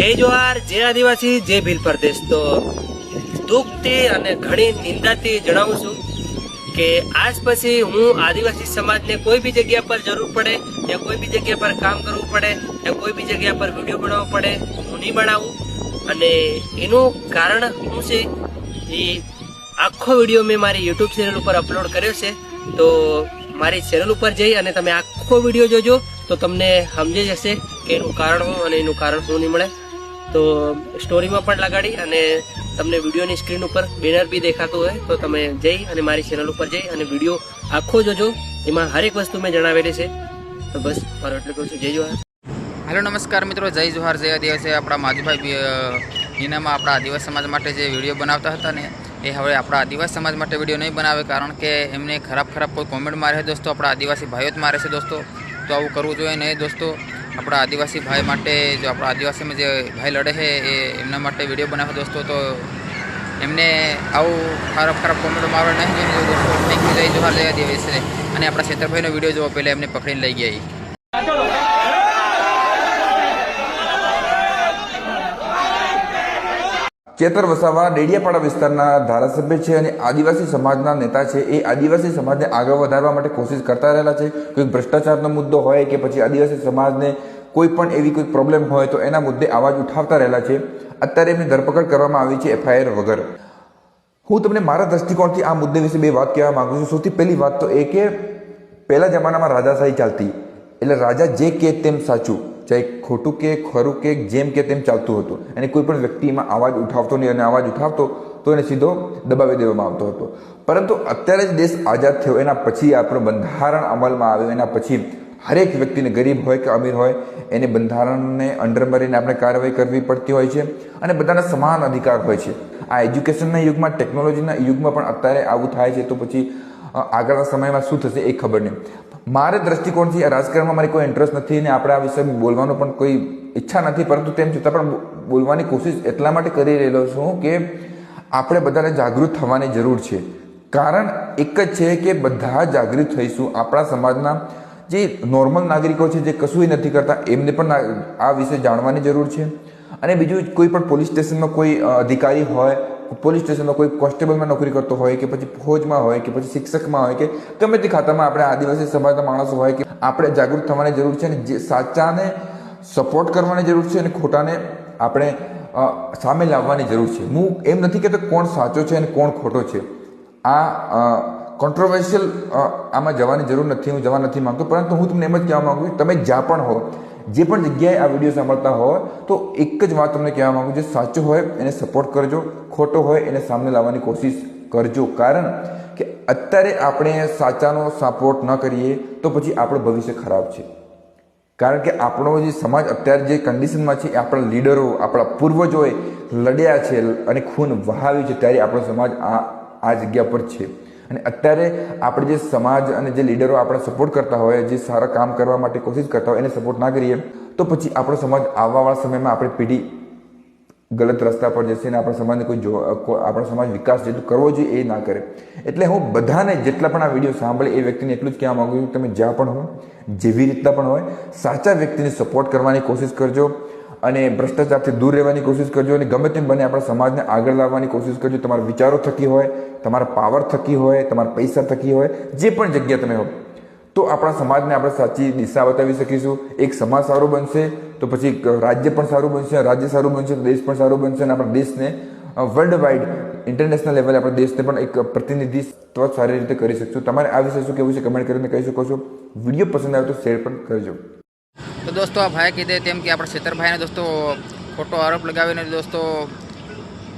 જય જોહાર, જય આદિવાસી, જય ભીલ પ્રદેશ. તો દુઃખથી અને ઘણી નિંદાથી જણાવું છું કે આજ પછી હું આદિવાસી સમાજને કોઈ બી જગ્યા પર જરૂર પડે, યા કોઈ બી જગ્યા પર કામ કરવું પડે, યા કોઈ બી જગ્યા પર વીડિયો બનાવવો પડે, હું નહીં બનાવું. અને એનું કારણ શું છે, એ આખો વીડિયો મેં મારી યુટ્યુબ ચેનલ ઉપર અપલોડ કર્યો છે. તો મારી ચેનલ ઉપર જઈ અને તમે આખો વીડિયો જોજો, તો તમને સમજી જશે કે એનું કારણ શું અને એનું કારણ શું નહીં મળે. તો સ્ટોરીમાં પણ લગાડી અને તમને વિડીયોની સ્ક્રીન ઉપર બેનર બી દેખાતું હોય તો તમે જઈ અને મારી ચેનલ ઉપર જઈ અને વીડિયો આખો જોજો. એમાં હરેક વસ્તુ મેં જણાવેલી છે. તો બસ, મારો એટલું કહું છું. જય જોહાર. હેલો, નમસ્કાર મિત્રો. જય જોહાર, જય દિવસે આપણા માધુભાઈ હિનામાં આપણા આદિવાસી સમાજ માટે જે વીડિયો બનાવતા હતા ને, એ હવે આપણા આદિવાસી સમાજ માટે વીડિયો નહીં બનાવે કારણ કે એમને ખરાબ ખરાબ કોઈ કોમેન્ટ મારે છે દોસ્તો. આપણા આદિવાસી ભાઈઓ જ મારે છે દોસ્તો. તો આવું કરવું જોઈએ નહીં દોસ્તો. આપણા આદિવાસી ભાઈ માટે, જો આપણા આદિવાસીમાં જે ભાઈ લડે છે, એ એમના માટે વીડિયો બનાવે દોસ્તો. તો એમને આવું ખરાબ ખરાબ કોમેન્ટ આવે નહીં જોઈએ દોસ્તો. યુ જય જોહાર જય દિવસે અને આપણા છેતરભાઈનો વીડિયો જોવો, પહેલાં એમને પકડીને લઈ ગયા ચેતર વસાવા ડેડિયાપાડા વિસ્તારના ધારાસભ્ય છે અને આદિવાસી સમાજના નેતા છે. એ આદિવાસી સમાજને આગળ વધારવા માટે કોશિશ કરતા રહેલા છે. કોઈ ભ્રષ્ટાચારનો મુદ્દો હોય કે પછી આદિવાસી સમાજને કોઈ પણ એવી કોઈ પ્રોબ્લેમ હોય તો એના મુદ્દે અવાજ ઉઠાવતા રહેલા છે. અત્યારે એમની ધરપકડ કરવામાં આવી છે એફઆઈઆર વગર. હું તમને મારા દ્રષ્ટિકોણથી આ મુદ્દે વિશે બે વાત કહેવા માંગુ છું. સૌથી પહેલી વાત તો એ કે પહેલા જમાનામાં રાજાશાહી ચાલતી. એટલે રાજા જે કે તેમ સાચું. ચાહે ખોટું કે ખરું કે જેમ કે તેમ ચાલતું હતું. અને કોઈ પણ વ્યક્તિમાં અવાજ ઉઠાવતો નહીં અને અવાજ ઉઠાવતો, તો એને સીધો દબાવી દેવામાં આવતો હતો. પરંતુ અત્યારે જ દેશ આઝાદ થયો, એના પછી આપણું બંધારણ અમલમાં આવ્યું, એના પછી હરેક વ્યક્તિને ગરીબ હોય કે અમીર હોય, એને બંધારણને અંડર મારીને આપણે કાર્યવાહી કરવી પડતી હોય છે અને બધાના સમાન અધિકાર હોય છે. આ એજ્યુકેશનના યુગમાં, ટેકનોલોજીના યુગમાં પણ અત્યારે આવું થાય છે, તો પછી આગળના સમયમાં શું થશે એ ખબર નહીં. મારે દ્રષ્ટિકોણથી રાજકારણમાં મારી કોઈ ઇન્ટરેસ્ટ નથી અને આપણે આ વિષય બોલવાનો પણ કોઈ ઈચ્છા નથી, પરંતુ તેમ છતાં પણ બોલવાની કોશિશ એટલા માટે કરી રહેલો છું કે આપણે બધાને જાગૃત થવાની જરૂર છે. કારણ એક જ છે કે બધા જાગૃત થઈશું. આપણા સમાજના જે નોર્મલ નાગરિકો છે, જે કશું નથી કરતા, એમને પણ આ વિશે જાણવાની જરૂર છે. અને બીજું કોઈ પણ પોલીસ સ્ટેશનમાં કોઈ અધિકારી હોય પોલીસ સ્ટેશનમાં કોઈ કોન્સ્ટેબલમાં નોકરી કરતો હોય કે પછી ફોજમાં હોય કે પછી શિક્ષકમાં હોય કે ગમે તે ખાતામાં આપણે આદિવાસી સમાજના માણસો હોય કે આપણે જાગૃત થવાની જરૂર છે અને જે સાચાને સપોર્ટ કરવાની જરૂર છે અને ખોટાને આપણે સામે લાવવાની જરૂર છે. હું એમ નથી કહેતો કોણ સાચો છે અને કોણ ખોટો છે. આ કોન્ટ્રોવર્શિયલ આમાં જવાની જરૂર નથી, હું જવા નથી માગતો, પરંતુ હું તમને એમ જ કહેવા માંગુ છું, તમે જ્યાં પણ હો જે પણ જગ્યાએ આ વીડિયો સાંભળતા હોય, તો એક જ વાત તમને કહેવા માગું જે સાચું હોય એને સપોર્ટ કરજો, ખોટો હોય એને સામે લાવવાની કોશિશ કરજો. કારણ કે અત્યારે આપણે સાચાનો સપોર્ટ ન કરીએ, તો પછી આપણું ભવિષ્ય ખરાબ છે. કારણ કે આપણો જે સમાજ અત્યારે જે કન્ડિશનમાં છે, એ આપણા લીડરો આપણા પૂર્વજોએ લડ્યા છે અને ખૂન વહાવ્યું છે, ત્યારે આપણો સમાજ આ આ જગ્યા પર છે. અને અત્યારે આપણે જે સમાજ અને જે લીડરો આપણે સપોર્ટ કરતા હોય, જે સારા કામ કરવા માટે કોશિશ કરતા હોય, એને સપોર્ટ ના કરીએ, તો પછી આપણો સમાજ આવવાવાળા સમયમાં આપણી પેઢી ગલત રસ્તા પર જશે અને આપણા સમાજને કોઈ જો આપણો સમાજ વિકાસ જેટલું કરવો જોઈએ એ ના કરે. એટલે હું બધાને જેટલા પણ આ વીડિયો સાંભળે, એ વ્યક્તિને એટલું જ કહેવા માગું છું, તમે જ્યાં પણ હો, જેવી રીતના પણ હોય, સાચા વ્યક્તિને સપોર્ટ કરવાની કોશિશ કરજો. અને ભ્રષ્ટાચારથી દૂર રહેવાની કોશિશ કરજો અને ગમે તેમ બને આપણા સમાજને આગળ લાવવાની કોશિશ કરજો. તમારા વિચારો થકી હોય, તમારા પાવર થકી હોય, તમારા પૈસા થકી હોય, જે પણ જગ્યા તમે હો, તો આપણા સમાજને આપણે સાચી દિશા બતાવી શકીશું. એક સમાજ સારો બનશે તો પછી રાજ્ય પણ સારું બનશે રાજ્ય સારું બનશે તો દેશ પણ સારો બનશે, અને આપણા દેશને વર્લ્ડ વાઇડ ઇન્ટરનેશનલ લેવલે આપણા દેશને પણ એક પ્રતિનિધિત્વ સારી રીતે કરી શકશું. તમારે આ વિશે શું કહેવું છે? કમેન્ટ કરીને કહી શકો છો. વીડિયો પસંદ આવે તો શેર પણ કરજો. તો દોસ્તો, આ ભાઈ કીધે તેમ કે આપણા છેતરભાઈને દોસ્તો ખોટો આરોપ લગાવીને દોસ્તો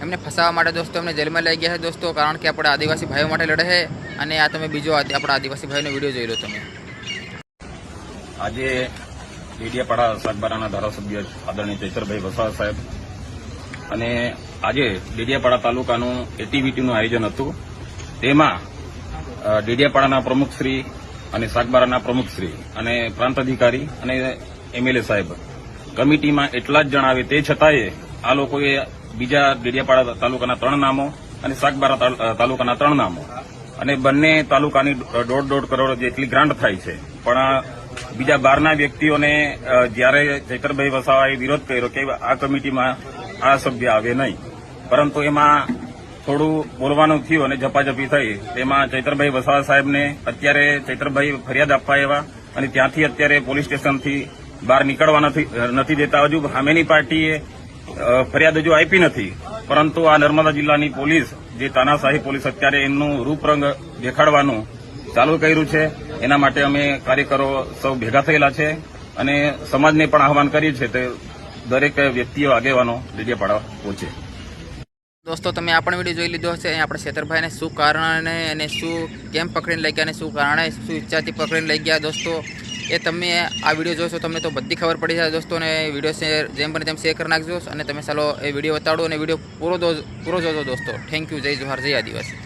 એમને ફસાવવા માટે દોસ્તો એમને જેલમાં લઈ ગયા છે દોસ્તો, કારણ કે આપણે આદિવાસી ભાઈઓ માટે લડે છે. અને આ તમે બીજો આપણા આદિવાસી ભાઈનો વીડિયો જોઈ લો તમે. આજે ડેડિયાપાડા સાગબારાના ધારાસભ્ય આદરણીય ચૈતરભાઈ વસાવા સાહેબ અને આજે ડેડિયાપાડા તાલુકાનું એટીવીટીનું આયોજન હતું. તેમાં ડેડિયાપાડાના પ્રમુખશ્રી અને સાગબારાના પ્રમુખશ્રી અને પ્રાંત અધિકારી અને એમએલએ સાહેબ. કમિટીમાં એટલા જ જણાવે, તે છતાંય આ લોકોએ બીજા ડેડિયાપાડા તાલુકાના ત્રણ નામો અને સાગબારા તાલુકાના ત્રણ નામો. અને બંને તાલુકાની દોઢ દોઢ કરોડ જેટલી ગ્રાન્ટ થાય છે. પણ બીજા બહારના વ્યક્તિઓને જ્યારે ચૈતરભાઈ વસાવાએ વિરોધ કર્યો કે આ કમિટીમાં આ સભ્ય આવે નહીં. પરંતુ એમાં થોડું બોલવાનું થયું અને ઝપાઝપી થઈ. તેમાં ચૈતરભાઈ વસાવા સાહેબને અત્યારે ચૈતરભાઈ ફરિયાદ આપવા આવ્યા અને ત્યાંથી અત્યારે પોલીસ સ્ટેશનથી બહાર નીકળવા નથી નથી દેતા. હજુ સામેની પાર્ટીએ ફરિયાદ હજુ આપી નથી. પરંતુ આ નર્મદા જિલ્લાની પોલીસ, જે તાનાશાહી પોલીસ અત્યારે એમનું રૂપરંગ દેખાડવાનું ચાલુ કર્યું છે. એના માટે અમે કાર્યકરો સૌ ભેગા થયેલા છે અને સમાજને પણ આહવાન કરીએ છીએ તે દરેક વ્યક્તિઓ આગેવાનો ડેડિયાપાડા પહોંચે. દોસ્તો, તમે આ પણ વીડિયો જોઈ લીધો હશે. આપણે છેતરભાઈને શું કારણે અને શું કેમ પકડીને લઈ ગયા અને શું કારણે, શું ઈચ્છાથી પકડીને લઈ ગયા? દોસ્તો એ તમે આ વીડિયો જોશો, તમને તો બધી ખબર પડી જાય દોસ્તો, અને વીડિયો શેર, જેમ બને તેમ શેર કરી નાખજો. અને તમે ચાલો એ વીડિયો બતાડો, અને વીડિયો પૂરો પૂરો જોજો દોસ્તો. થેન્ક યુ જય જોહાર જય આદિવાસી.